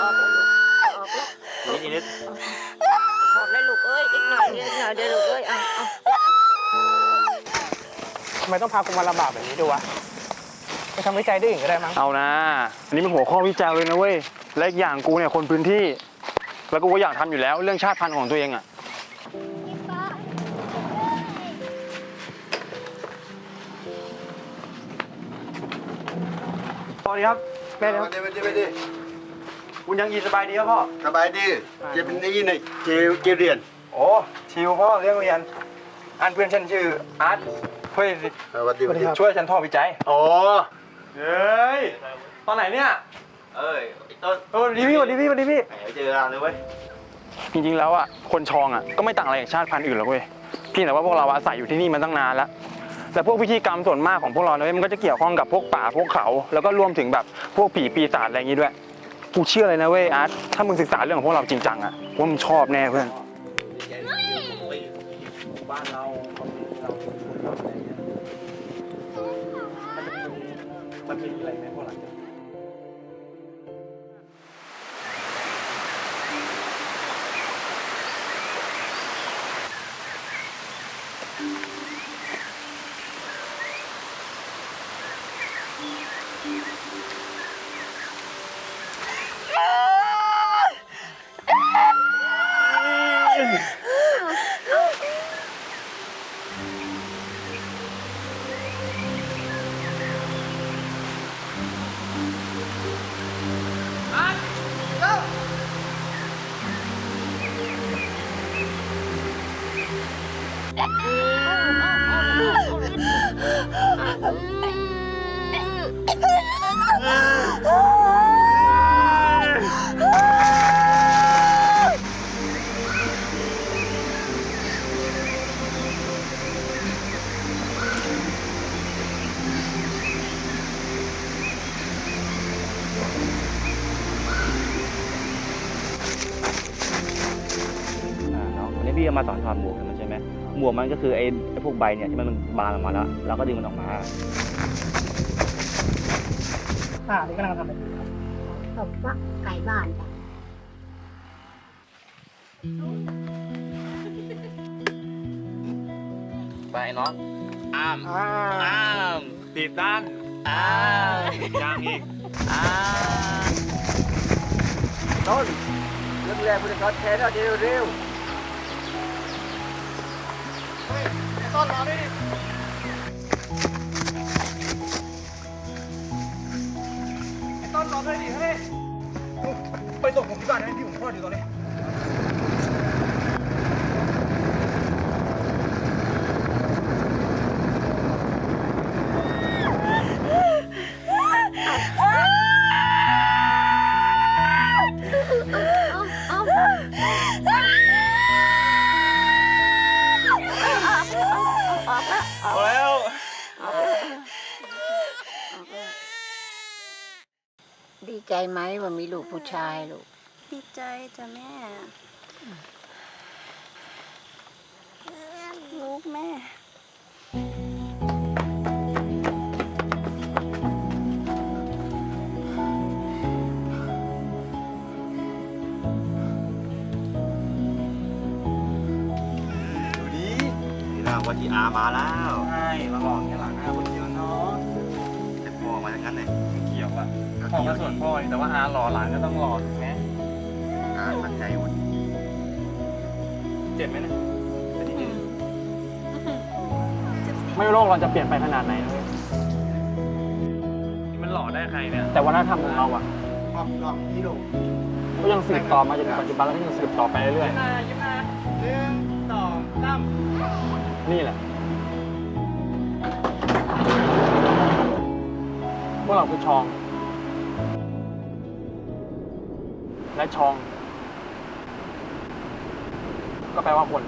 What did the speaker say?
ออกลูกลูกนิดนิดถอกเลยลูกเอ้ยอีกหน่อยอีกหน่อยเดี๋ยวลูกเอ้ยอะอาทำไมต้องพากูมาลำบากแบบนี้ด้วยวะไปทำวิจัยด้วยอื่นกได้มั้งเอานะ อันนี้เป็นหัวข้อวิจัยเลยนะเว้ย และอีกอย่างกูเนี่ยคนพื้นที่ แล้วกูก็อยากทำอยู่แล้วเรื่องชาติพันธุ์ของตัวเองอะ สวัสดีครับ แม่เดี๋ยว มาดิมาดิดิ คุณยังยีสบายดีครับพ่อ สบายดีเจะเป็นนี่นี่เจลเจลเรียนโอ้ชิวพ่อเรื่องเรียน อันเพื่อนฉันชื่ออาร์ตเฮ้ยสวัสดีสวัสดีช่วยฉันท่อวิจัยอ๋อเฮ้ยตอนไหนเนี่ย เอ้ยไอ้ต้นเออดีพี่สวัสดีพี่สวัสดีพี่แหมเจอเราเลยเว้ยจริงๆแล้วอะคนชองอะก็ไม่ต่างอะไรจากชาติพันธุ์อื่นหรอกเว้ยเพียงแต่ว่าพวกเราอาศัยอยู่ที่นี่มาตั้งนานแล้วแต่พวกพิธีกรรมส่วนมากของพวกเราเนี่ยมันก็จะเกี่ยวข้องกับพวกป่าพวกเขา แล้วก็รวมถึงแบบพวกผีปีศาจอะไรอย่างงี้ด้วย กูเชื่อเลยนะเว้ยอาร์ตถ้ามึงศึกษาเรื่องของพวกเราจริงจังอะว่ามึงชอบแน่เพื่อนบ้านเราเราเราอะไรเงี้ยมันมีอะไรไหมพวกเราอ่า จะมาสอนถอดหมวกให้มันใช่ไหมหมวกมันก็คือไอ้ไอ้พวกใบเนี่ยที่มันบานออกมาแล้วเราก็ดึงมันออกมาอ่านี่กำลังทำอะไรอยู่ครับตบฟักไก่บ้านจ้ะไปน้องอ้ามอ่าอ้ามติดด้านอ้ามยางอีกอ้ามต้นเรื่องแรกคุณจะทอดแท้เร็วเร็ว ต้นรอด้วยต้นรอด้วยดิเฮ้ยไปส่งผมที่บ้านให้พี่ผมคลอดอยู่ตอนนี้เอา ดีใจไหมว่ามีลูกผู้ชายลูก ดีใจจ้ะแม่ ลูกแม่ ดูดินี่เราวันที่อามาแล้ว ใช่มาหลอกแค่หลังหน้าคนเดียวเนาะแต่พ่อมาทั้งนั้นเลยไม่เกี่ยวอะ พ่อก็ส่วนพ่อแต่ว่าอาหล่อหลานก็ต้องหล่อถูกไหมอาตั้งใจหมดเจ็บไหมเนี่ยแต่ที่นี่ไม่รู้โลกเราจะเปลี่ยนไปขนาดไหนนะเว้ยนี่มันหล่อได้ใครเนี่ยแต่วัฒนธรรมของเราอะ รอบรอบนี่ลูกก็ยังสืบต่อมาจนถึงปัจจุบันแล้วก็ยังสืบต่อไปเรื่อยยิ้มนะหนึ่งสองสามๆนี่แหละพวกเราคือชอง และชอง ก็แปลว่าคน